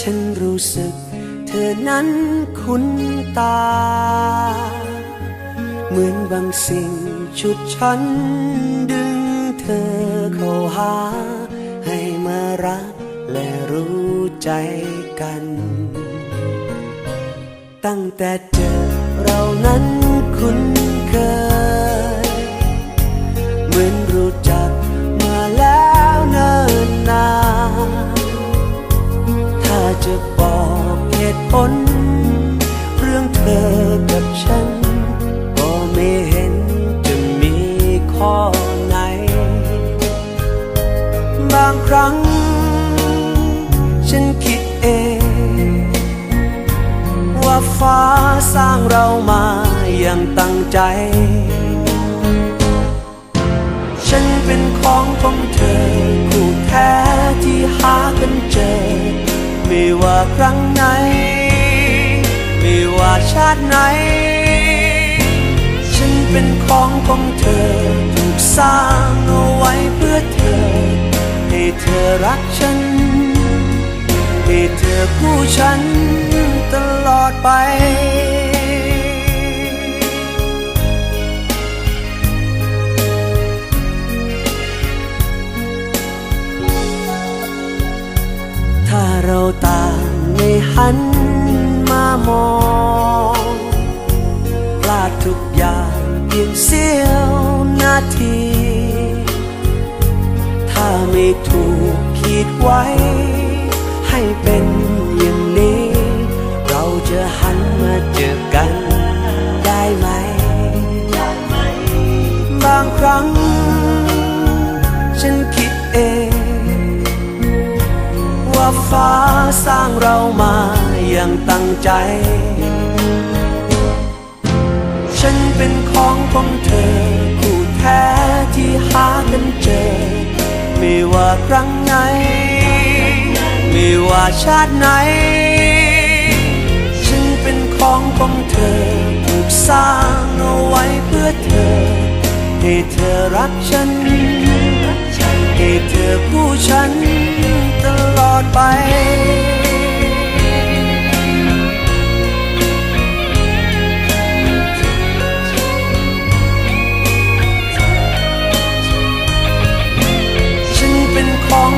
ฉันรู้สึกเธอนั้นคุ้นตา เหมือนบางสิ่งชุดฉันดึงเธอเข้าหา ให้มารักและรู้ใจกัน ตั้งแต่เจอเรานั้นคุ้น จะบอกเหตุผล เรื่องเธอกับฉัน ก็ไม่เห็นจะมีข้อไหน บางครั้ง ฉันคิดเอง ว่าฟ้าสร้างเรามาอย่างตั้งใจ ฉันเป็นของของเธอคู่แท้ ครั้งไหน ไม่ว่าชาติไหน ฉันเป็นของของเธอถูกสร้างเอาไว้เพื่อเธอ ให้เธอรักฉัน ให้เธอคู่ฉันตลอดไป ไม่ถูกขีดไว้ ให้เป็นอย่างนี้ เราจะหันมาเจอกันได้ไหม บางครั้ง ฉันคิดเอง ว่าฟ้าสร้างเรามาอย่างตั้งใจ ฉันเป็นของของเธอคู่แท้ที่หากันเจ ครั้งไหน ไม่ว่าชาติไหน ฉันเป็นของของเธอ ถูกสร้างเอาไว้เพื่อเธอ ให้เธอรักฉัน